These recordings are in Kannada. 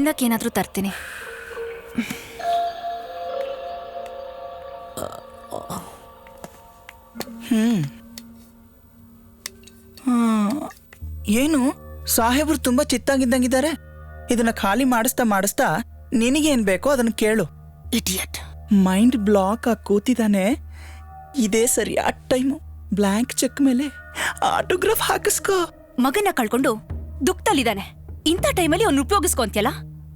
ತಿನ್ನಕ್ಕೇನಾದ್ರೂ ತರ್ತೀನಿ. ಏನು? ಸಾಹೇಬ್ರು ತುಂಬಾ ಚಿತ್ತಾಗಿದ್ದಂಗಿದ್ದಾರೆ. ಇದನ್ನ ಖಾಲಿ ಮಾಡಿಸ್ತಾ ಮಾಡಿಸ್ತಾ ನಿನಗೇನ್ ಬೇಕೋ ಅದನ್ನ ಕೇಳು. ಇಡಿಯಟ್ ಮೈಂಡ್ ಬ್ಲಾಕ್ ಆಗಿ ಕೂತಿದ್ದಾನೆ ಇದೇ ಆ ಟೈಮು. ಬ್ಲ್ಯಾಂಕ್ ಚೆಕ್ ಮೇಲೆ ಆಟೋಗ್ರಾಫ್ ಹಾಕಿಸ್ಕೋ. ಮಗನ ಕಳ್ಕೊಂಡು ದುಃಖದಲ್ಲಿದ್ದಾನೆ. ಇಂಥ ಟೈಮಲ್ಲಿ ಅವ್ನು ಉಪಯೋಗಿಸ್ಕೊಂತಿಯಲ್ಲ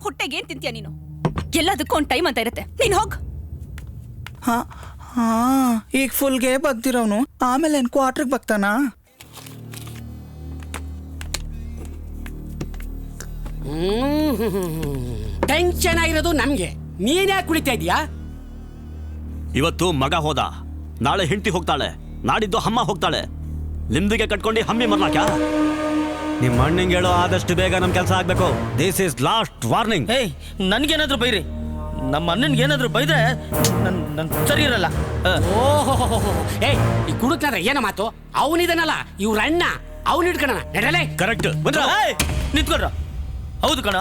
ಹೊಟ್ಟೆಗೆ ಏನ್ ತಿಂತೀಯ ನೀನು? ಎಲ್ಲದಕ್ಕೂ ಒಂದು ಟೈಮ್ ಅಂತ ಇರುತ್ತೆ. ನೀನ್ ಹೋಗ್. ಹಾ ಹಾ ಈಗ ಫುಲ್ಗೆ ಬಗ್ದಿರೋನು. ಆಮೇಲೆ ಏನ್ ಕ್ವಾರ್ಟರ್ಗೆ ಬಗ್ತಾನಾ? ಟೆನ್ಷನ್ ಆಗಿರೋದು ನಮ್ಗೆ. ನೀನೇ ಯಾಕೆ ಕುಳಿತಾ ಇದೀಯಾ ಇವತ್ತು ಮಗ ಹೋದ. ನಾಳೆ ಹೆಂಡತಿ ಹೋಗ್ತಾಳೆ. ನಾಡಿದ್ದು ಅಮ್ಮ ಹೋಗ್ತಾಳೆ. ನಿಮ್ದಿಗೆ ಕಟ್ಕೊಂಡು ಹಮ್ಮಿ ಮರ್ನಾಕ್ಯ? ನಿಮ್ಮ ಅಣ್ಣಂಗೆ ಹೇಳೋ ಆದಷ್ಟು ಬೇಗ ನಮ್ ಕೆಲಸ ಆಗ್ಬೇಕು. ದಿಸ್ ಇಸ್ ಲಾಸ್ಟ್ ವಾರ್ನಿಂಗ್ ಏಯ್ ನನ್ಗೇನಾದ್ರೂ ಬೈರಿ. ನಮ್ಮ ಅಣ್ಣನ್ಗೆ ಏನಾದ್ರೂ ಬೈದ್ರೆ ನನ್ ನನ್ ಸರಿ ಇರಲ್ಲ. ಆ, ಓಹೋ ಏಯ್ ಈ ಕುಡುಕ್ನಾದ್ರೆ ಏನ ಮಾತು? ಅವನಿದನಲ್ಲ ಇವ್ರ ಅಣ್ಣ. ಅವನ್ ಹಿಡ್ಕಣ ನಡಲೆ. ಕರೆಕ್ಟ್ ಏಯ್, ನಿಂತ್ಕೊಳ್ರ ಹೌದು ಕಣ.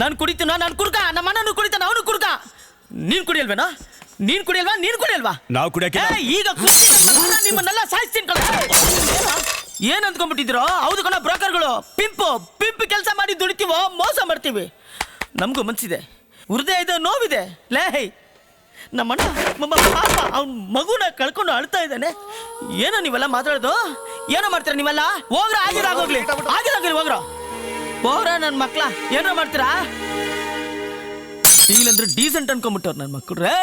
ನಾನು ಕುಡಿತೀನ? ನಾನು ಕುಡ್ಕ. ನಮ್ಮ ಅಣ್ಣನು ಕುಡಿತಾನ ಅವನು ಕುಡ್ಕ. ನೀನ್ ಕುಡಿಯಲ್ವೇನಾ? ನೀನ್ ಕುಡಿಯಲ್ವಾ? ನೀನ್ ಕುಡಿಯಲ್ವಾ? ನಾವು ಕುಡಿಯಕ್ಕೆ ಏಯ್, ಈಗ ಕುಡ್ದಿದ್ದು ನಿಮ್ಮನ್ನೆಲ್ಲ ಸಾಯಿಸ್ತೀನಿ ಕಣ. ಏನ್ ಅಂದ್ಕೊಂಡ್ಬಿಟ್ಟಿದ್ದೀರೋ? ಹೌದು ಕಣ, ಬ್ರೋಕರ್ಗಳು. ಪಿಂಪು, ಪಿಂಪ್ ಕೆಲಸ ಮಾಡಿ ದುಡಿತೀವೋ, ಮೋಸ ಮಾಡ್ತೀವಿ. ನಮಗೂ ಮನ್ಸಿದೆ. ಹೃದಯ ಇದೆ, ನೋವಿದೆ. ಲೇ ನಮ್ಮಣ್ಣ, ನಮ್ಮ ಪಾಪ, ಅವ್ನ ಮಗುನ ಕಳ್ಕೊಂಡು ಅಳ್ತಾ ಇದ್ದಾನೆ. ಏನೋ ನೀವೆಲ್ಲ ಮಾತಾಡೋದು? ಏನೋ ಮಾಡ್ತೀರಾ ನೀವೆಲ್ಲ? ಹೋಗ್ರ ಆಗಿದಾಗೋಗ್ಲಿ ಆಗಿದಾಗ್ಲಿ ಹೋಗ್ರ. ಹೋಗ್ರ ನನ್ನ ಮಕ್ಳ. ಏನೋ ಮಾಡ್ತೀರಾ? ಇಲ್ಲಂದ್ರೆ ಡೀಸೆಂಟ್ ಅನ್ಕೊಂಬಿಟ್ಟವ್ರು ನನ್ನ ಮಕ್ಕಳು ರೇ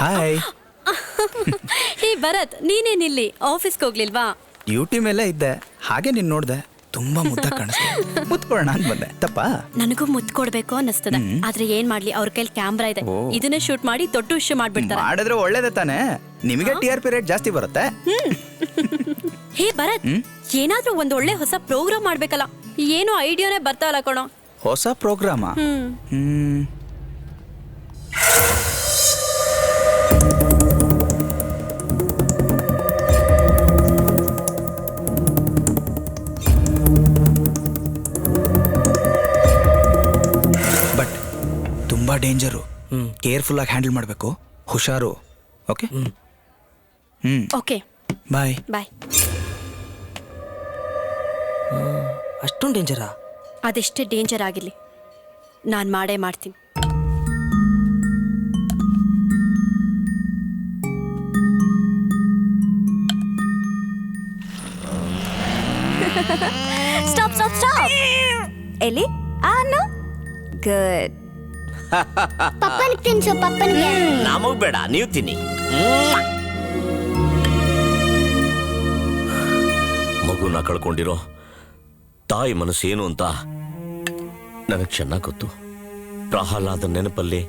ಹಾಯ್ ಹೇ ಭರತ್ ನೀನೇನಿಲ್ಲಿ ಆಫೀಸ್ಗೆ ಹೋಗ್ಲಿಲ್ವಾ? ಡ್ಯೂಟಿ ಮೇಲೆ ಇದ್ದೆ. ಹಾಗೆ ನೀನ್ ನೋಡ್ದೆ. ತುಂಬಾ ಮುದ್ದ ಕಾಣಿಸ್ತು ಮುತ್ಕೊಳ್ಳೋಣ ಅಂತ ಬಂದೆ. ತಪ್ಪ? ನನಗೂ ಮುತ್ ಕೊಡ್ಬೇಕು ಅನ್ನಿಸ್ತದೆ. ಆದ್ರೆ ಏನ್ ಮಾಡ್ಲಿ? ಅವ್ರ ಕೈಲಿ ಕ್ಯಾಮ್ರಾ ಇದೆ. ಇದನ್ನ ಶೂಟ್ ಮಾಡಿ ದೊಡ್ಡ ವಿಷಯ ಮಾಡ್ಬಿಡ್ತಾರೆ. ಮಾಡಿದ್ರೆ ಒಳ್ಳೇದೇ ತಾನೆ? ನಿಮಗೆ ಟಿ ಆರ್ ಪಿ ರೇಟ್ ಜಾಸ್ತಿ ಬರುತ್ತೆ? ಹೇ ಭರತ್ ಏನಾದ್ರೂ ಒಂದ್ ಒಳ್ಳೆ ಹೊಸ ಪ್ರೋಗ್ರಾಮ್ ಮಾಡ್ಬೇಕಲ್ಲ. ಏನು ಐಡಿಯಾನೇ ಬರ್ತಾವಲ್ಲ ಕಣೋ. ಹೊಸ ಪ್ರೋಗ್ರಾಮ ಹ್ಮ್. ಡೇಂಜರು ಕೇರ್ಫುಲ್ ಆಗಿ ಹ್ಯಾಂಡಲ್ ಮಾಡಬೇಕು. ಹುಷಾರು. ಓಕೆ ಹ್ಮ್. ಓಕೆ ಬಾಯ್ ಬಾಯ್ ಅಷ್ಟೊಂದು ಡೇಂಜರಾ ಅದೆಷ್ಟೇ ಡೇಂಜರ್ ಆಗಿರಲಿ. ನಾನು ಮಾಡೇ ಮಾಡ್ತೀನಿ. ಸ್ಟಾಪ್ ಸ್ಟಾಪ್ ಸ್ಟಾಪ್ ಎಲ್ಲಿ ನೋ ಗುಡ್ ಪಪ್ಪನಿಗೆ ತಿನ್ಸು ಪಪ್ಪನಿಗೆ. ನಮಗ್ ಬೇಡ ನೀವು ತಿನ್ನಿ. ಮಗುನ ಕಳ್ಕೊಂಡಿರೋ ತಾಯಿ ಮನಸ್ಸೇನು ಏನು ಅಂತ ನನಗೆ ಚೆನ್ನಾಗಿ ಗೊತ್ತು. ಪ್ರಹ್ಲಾದ ನೆನಪಲ್ಲಿ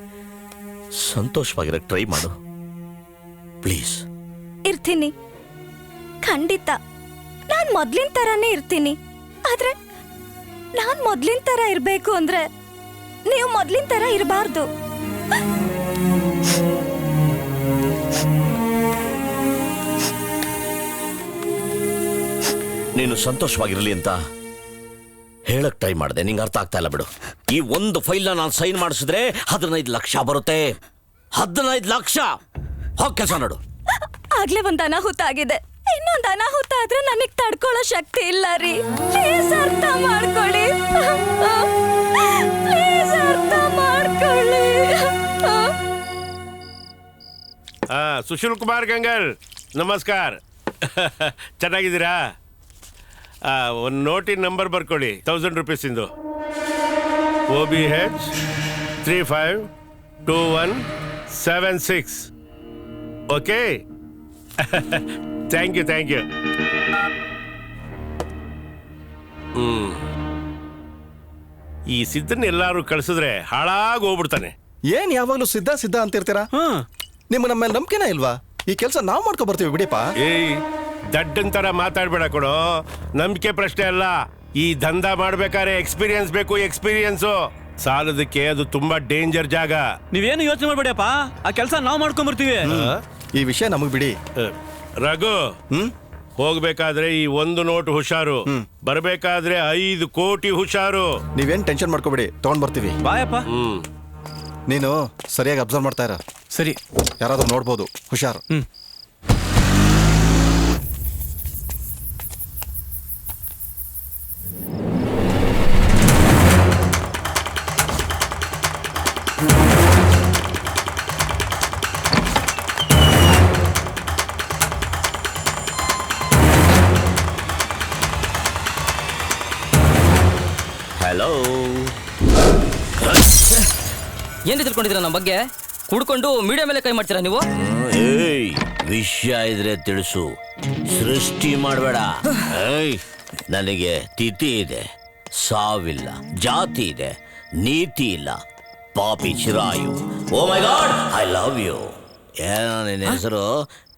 ಸಂತೋಷವಾಗಿರಕ್ಕೆ ಟ್ರೈ ಮಾಡು. ಪ್ಲೀಸ್. ಇರ್ತೀನಿ. ಖಂಡಿತ. ನಾನು ಮೊದ್ಲಿನ ತರಾನೇ ಇರ್ತೀನಿ. ಆದ್ರೆ ನಾನು ಮೊದ್ಲಿನ ತರ ಇರಬೇಕು ಅಂದ್ರೆ ನೀವು ಮೊದ್ಲಿನ ತರ ಇರಬಾರ್ದು. ನೀನು ಸಂತೋಷವಾಗಿರಲಿ ಅಂತ ಹೇಳಕ್ ಟ್ರೈ ಮಾಡಿದೆ. ನಿಂಗೆ ಅರ್ಥ ಆಗ್ತಾ ಇಲ್ಲ ಬಿಡು. ಈ ಒಂದು ಫೈಲ್ನ ನಾನು ಸೈನ್ ಮಾಡಿಸಿದ್ರೆ ಹದಿನೈದು ಲಕ್ಷ ಬರುತ್ತೆ. ಹದಿನೈದು ಲಕ್ಷ! ಹೋಗ್ ಕೆಲಸ ನೋಡು. ಆಗ್ಲೇ ಒಂದ್ ಅನಾಹುತ ಆಗಿದೆ. ಇನ್ನೊಂದ್ ಅನಾಹುತ ಆದ್ರೆ ನನಗ್ ತಡ್ಕೊಳ್ಳೋ ಶಕ್ತಿ ಇಲ್ಲ ರೀ. ಪ್ಲೀಸ್ ಅರ್ಥ ಮಾಡ್ಕೊಳ್ಳಿ. ಆ, ಸುಶೀಲ್ ಕುಮಾರ್ ಗಂಗಲ್ ನಮಸ್ಕಾರ. ಚೆನ್ನಾಗಿದ್ದೀರಾ? ಒಂದು ನೋಟಿನ ನಂಬರ್ ಬರ್ಕೊಳ್ಳಿ thousand ರುಪೀಸಿಂದು O B H three five two one seven six okay thank you thank you ಹ್ಞೂ ಈ ಸಿದ್ಧನ ಎಲ್ಲರೂ ಕಳಿಸಿದ್ರೆ ಹಾಳಾಗಿ ಹೋಗ್ಬಿಡ್ತಾನೆ. ಏನ್ ಯಾವಾಗ್ಲೂ ಸಿದ್ಧ ಸಿದ್ಧ ಅಂತಿರ್ತೀರಾ? ನಿಮ್ಮ ನಮ್ಮ ಮೇಲೆ ನಂಬಿಕೆನ ಇಲ್ವಾ? ಈ ಕೆಲಸ ನಾವು ಮಾಡ್ಕೊ ಬರ್ತೀವಿ ಬಿಡಿಪ್ಪ. ಏಯ್ ದಡ್ಡನ್ ತರ ಮಾತಾಡ್ಬೇಡ ಕೊಡು. ನಂಬಿಕೆ ಪ್ರಶ್ನೆ ಅಲ್ಲ. ಈ ದಂಧ ಮಾಡ್ಬೇಕಾದ್ರೆ ಎಕ್ಸ್ಪೀರಿಯನ್ಸ್ ಬೇಕು ಎಕ್ಸ್ಪೀರಿಯನ್ಸು ಸಾಲದಕ್ಕೆ ಅದು ತುಂಬಾ ಡೇಂಜರ್ ಜಾಗ. ನೀವೇನು ಯೋಚನೆ ಮಾಡ್ಬೇಡಪ್ಪ? ಆ ಕೆಲಸ ನಾವು ಮಾಡ್ಕೊಂಡ್ ಬರ್ತೀವಿ ಈ ವಿಷಯ ನಮಗ್ ಬಿಡಿ. ಅಹ್, ರಘು ಹ್ಮ್? ಹೋಗ್ಬೇಕಾದ್ರೆ ಈ ಒಂದು ನೋಟ್ ಹುಷಾರು. ಬರ್ಬೇಕಾದ್ರೆ ಐದು ಕೋಟಿ ಹುಷಾರು. ನೀವೇನ್ ಟೆನ್ಷನ್ ಮಾಡ್ಕೋಬೇಡಿ ತಗೊಂಡ್ ಬರ್ತೀವಿ ಬಾಯಪ್ಪ. ಹ್ಮ್. ನೀನು ಸರಿಯಾಗಿ ಅಬ್ಸರ್ವ್ ಮಾಡ್ತಾ ಇರ. ಸರಿ. ಯಾರಾದರೂ ನೋಡ್ಬೋದು. ಹುಷಾರು. ಹಲೋ ಏನ್ ತಿಳ್ಕೊಂಡಿದ್ದೀರಾ ನಮ್ಮ ಬಗ್ಗೆ ಕುಡ್ಕೊಂಡು ಮೀಡಿಯಾ ಮೇಲೆ ಕೈ ಮಾಡ್ತೀರಾ ನೀವು ಏಯ್ ವಿಷಯ ಇದ್ರೆ ತಿಳಿಸು ಸೃಷ್ಟಿ ಮಾಡಬೇಡ ಏಯ್ ನನಗೆ ತಿಥಿ ಇದೆ ಸಾವಿಲ್ಲ ಜಾತಿ ಇದೆ ನೀತಿ ಇಲ್ಲ ಪಾಪಿ ಚಿರಾಯು ಓ my God I love you ಏನೋ ನಿನ್ನ ಹೆಸರು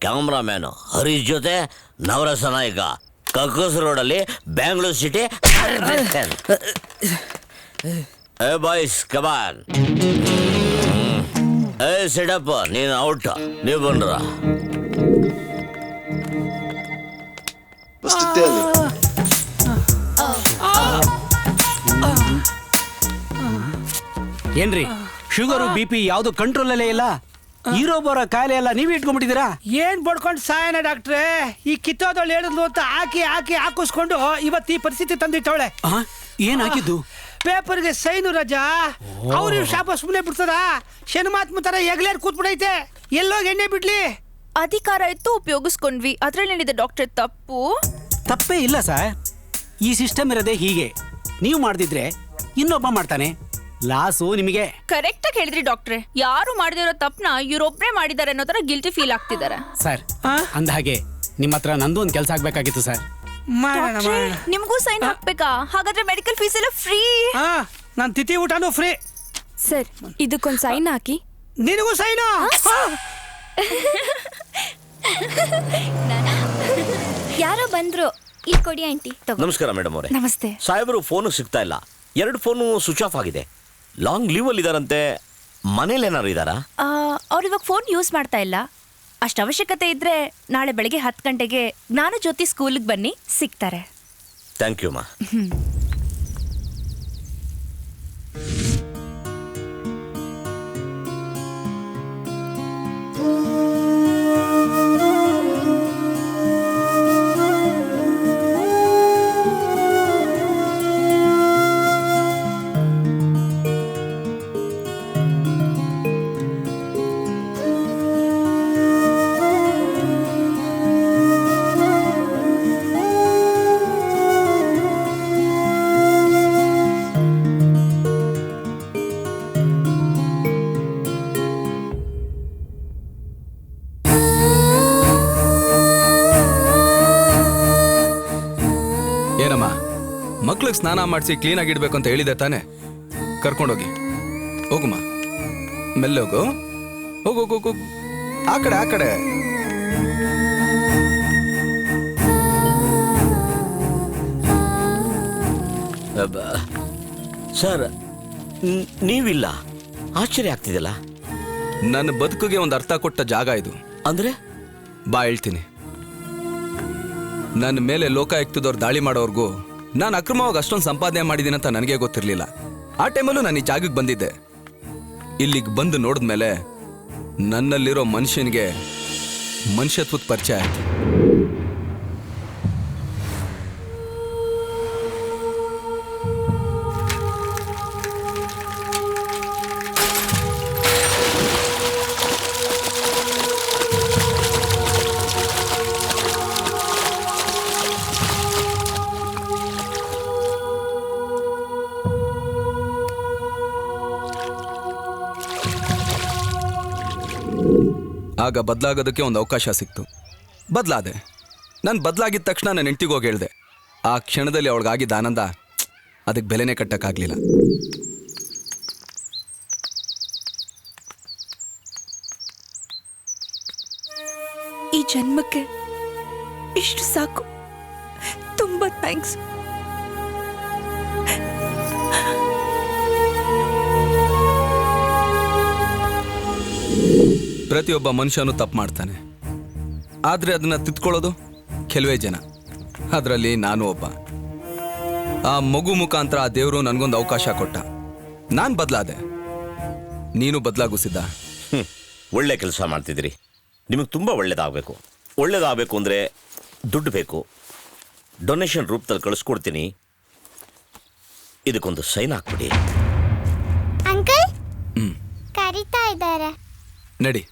ಕ್ಯಾಮ್ರಾಮ್ಯಾನು ಹರೀಶ್ ಜೊತೆ ನವರಸ ನಾಯಕ ಕಕ್ಕಸ್ ರೋಡಲ್ಲಿ ಬ್ಯಾಂಗ್ಳೂರ್ ಸಿಟಿ ಏ ಬಾಯ್ಸ್ ಕಮಾನ್ ಏ ಸಿಡಪ್ಪ ನೀನು ಔಟ್ ನೀವು ಬಂದ್ರ ಏನ್ರಿ? ಶುಗರು ಬಿ ಪಿ ಯಾವ್ದು ಕಂಟ್ರೋಲ್ ಅಲ್ಲೇ ಇಲ್ಲ? ಇರೋ ಬರೋ ಕಾಯಿಲೆ ಎಲ್ಲ ನೀವೇ ಇಟ್ಕೊಂಡ್ಬಿಟ್ಟಿದ್ದೀರಾ? ಏನ್ ಬಡ್ಕೊಂಡು ಸಾಯನ ಡಾಕ್ಟ್ರೆ? ಈ ಕಿತ್ತೋದಳು ಹೇಳಿದ್ಲು ಅಂತ ಹಾಕಿ ಹಾಕಿ ಹಾಕಿಸ್ಕೊಂಡು ಇವತ್ತು ಈ ಪರಿಸ್ಥಿತಿ ತಂದಿಟ್ಟವಳೆ. ಆ? ಏನ್ ಹಾಕಿದ್ದು? ಪೇಪರ್ಗೆ ಸೈನು ರಜಾ. ಅವ್ರ ಶಾಪ ಸುಮ್ಮನೆ ಬಿಡ್ತದ? ಶನಿಮಾತ್ಮ ತರ ಎಗ್ಲೇರ್ ಕೂತ್ಬಿಡೈತೆ. ಎಲ್ಲೋಗಿ ಎಣ್ಣೆ ಬಿಡ್ಲಿ. ಅಧಿಕಾರ ಇತ್ತು ಉಪಯೋಗಿಸ್ಕೊಂಡ್ವಿ. ಅದ್ರಲ್ಲೇನಿದೆ ಡಾಕ್ಟರ್ ತಪ್ಪು? ತಪ್ಪೇ ಇಲ್ಲ ಸರ್. ಈ ಸಿಸ್ಟಮ್ ಇರೋದೇ ಹೀಗೆ. ನೀವು ಮಾಡ್ದಿದ್ರೆ ಇನ್ನೊಬ್ಬ ಮಾಡ್ತಾನೆ. ಲಾಸು ನಿಮಗೆ. ಕರೆಕ್ಟ್ ಆಗಿ ಹೇಳಿದ್ರಿ ಡಾಕ್ಟ್ರೆ. ಯಾರು ಮಾಡಿದಿರೋ ತಪ್ಪನ ಇವ್ರೊಬ್ರೇ ಮಾಡಿದ್ದಾರೆ ಅನ್ನೋ ತರ ಗಿಲ್ಟಿ ಫೀಲ್ ಆಗ್ತಿದ್ದಾರೆ. ಸರ್ ಅಂದ ಹಾಗೆ ನಿಮ್ಮ ಹತ್ರ ನಂದು ಒಂದು ಕೆಲಸ ಆಗ್ಬೇಕಾಗಿತ್ತು ಸರ್. ಮಾಡೋಣ ನಿಮಗೂ ಮಾಡೋಣ ನಿಮ್ಗೂ ಸೈನ್ ಹಾಕ್ಬೇಕಾ? ಹಾಗಾದ್ರೆ ಮೆಡಿಕಲ್ ಫೀಸ್ ಎಲ್ಲ ಫ್ರೀ ಹಾ ನಾನು ತಿಥಿ ಊಟನೂ ಫ್ರೀ ಸರ್ ಇದಕ್ಕೊಂದು ಸೈನ್ ಹಾಕಿ. ನಿನಗೂ ಸೈನು ಯಾರೋ ಬಂದ್ರು. ಇಲ್ಲಿ ಕೊಡಿ ಆಂಟಿ. ನಮಸ್ಕಾರ ಮೇಡಮ್ ಅವರೇ. ನಮಸ್ತೆ. ಸಾಹೇಬರು ಫೋನು ಸಿಗ್ತಾ ಇಲ್ಲ. ಎರಡು ಫೋನು ಸ್ವಿಚ್ ಆಫ್ ಆಗಿದೆ. ಲಾಂಗ್ ಲೀವ್ ಅಲ್ಲಿ ಇದಾರಂತೆ ಮನೇಲಿ ಏನಾರು ಇದಾರಾ? ಅವ್ರು ಇವಾಗ ಫೋನ್ ಯೂಸ್ ಮಾಡ್ತಾ ಇಲ್ಲ. ಅಷ್ಟು ಅವಶ್ಯಕತೆ ಇದ್ರೆ ನಾಳೆ ಬೆಳಗ್ಗೆ ಹತ್ತು ಗಂಟೆಗೆ ಜ್ಞಾನ ಜ್ಯೋತಿ ಸ್ಕೂಲಿಗೆ ಬನ್ನಿ ಸಿಗ್ತಾರೆ. ಥ್ಯಾಂಕ್ ಯು ಮಾ ಮಕ್ಳಿಗೆ ಸ್ನಾನ ಮಾಡಿಸಿ ಕ್ಲೀನಾಗಿ ಇಡ್ಬೇಕು ಅಂತ ಹೇಳಿದೆ ತಾನೆ. ಕರ್ಕೊಂಡೋಗಿ. ಹೋಗುಮ್ಮ ಮೆಲ್ಲ ಹೋಗು. ಹೋಗು ಹೋಗು ಹೋಗು. ಆ ಕಡೆ ಆ ಕಡೆ. ಸರ್ ನ್- ನೀವಿಲ್ಲ. ಆಶ್ಚರ್ಯ ಆಗ್ತಿದೆಯಲ್ಲ? ನನ್ನ ಬದುಕಿಗೆ ಒಂದು ಅರ್ಥ ಕೊಟ್ಟ ಜಾಗ ಇದು. ಅಂದ್ರೆ? ಬಾ ಹೇಳ್ತೀನಿ. ನನ್ನ ಮೇಲೆ ಲೋಕಾಯುಕ್ತದವ್ರು ದಾಳಿ ಮಾಡೋರ್ಗೂ ನಾನು ಅಕ್ರಮವಾಗಿ ಅಷ್ಟೊಂದು ಸಂಪಾದನೆ ಮಾಡಿದ್ದೀನಿ ಅಂತ ನನಗೆ ಗೊತ್ತಿರಲಿಲ್ಲ. ಆ ಟೈಮಲ್ಲೂ ನಾನು ಈ ಜಾಗಕ್ಕೆ ಬಂದಿದ್ದೆ. ಇಲ್ಲಿಗೆ ಬಂದು ನೋಡಿದ್ಮೇಲೆ ನನ್ನಲ್ಲಿರೋ ಮನುಷ್ಯನಿಗೆ ಮನುಷ್ಯತ್ವದ ಪರಿಚಯ ಆಯ್ತು. ಆಗ ಬದಲಾಗೋದಕ್ಕೆ ಒಂದು ಅವಕಾಶ ಸಿಕ್ತು. ಬದಲಾದೆ. ನಾನು ಬದಲಾಗಿದ್ದ ತಕ್ಷಣ ನಾನು ಹೆಂಡ್ತಿಗೆ ಹೋಗಿ ಹೇಳಿದೆ. ಆ ಕ್ಷಣದಲ್ಲಿ ಅವಳಿಗಾಗಿದ್ದ ಆನಂದ, ಅದಕ್ಕೆ ಬೆಲೆನೇ ಕಟ್ಟಕ್ಕಾಗ್ಲಿಲ್ಲ. ಈ ಜನ್ಮಕ್ಕೆ ಇಷ್ಟು ಸಾಕು. ತುಂಬಾ ಥ್ಯಾಂಕ್ಸ್ ಪ್ರತಿಯೊಬ್ಬ ಮನುಷ್ಯನು ತಪ್ಪು ಮಾಡ್ತಾನೆ. ಆದರೆ ಅದನ್ನ ತಿದ್ಕೊಳ್ಳೋದು ಕೆಲವೇ ಜನ. ಅದರಲ್ಲಿ ನಾನು ಒಬ್ಬ. ಆ ಮಗು ಮುಖಾಂತರ ಆ ದೇವರು ನನಗೊಂದು ಅವಕಾಶ ಕೊಟ್ಟ. ನಾನು ಬದಲಾದೆ. ನೀನು ಬದಲಾಗುಸಿದ್ದ. ಒಳ್ಳೆ ಕೆಲಸ ಮಾಡ್ತಿದ್ದೀರಿ. ನಿಮಗೆ ತುಂಬ ಒಳ್ಳೇದಾಗಬೇಕು. ಒಳ್ಳೇದಾಗಬೇಕು ಅಂದರೆ ದುಡ್ಡು ಬೇಕು. ಡೊನೇಷನ್ ರೂಪದಲ್ಲಿ ಕಳಿಸ್ಕೊಡ್ತೀನಿ. ಇದಕ್ಕೊಂದು ಸೈನ್ ಹಾಕ್ಬಿಡಿ. ಅಂಕಲ್? ಕರಿತಾ ಇದ್ದಾರೆ. ನಡಿ.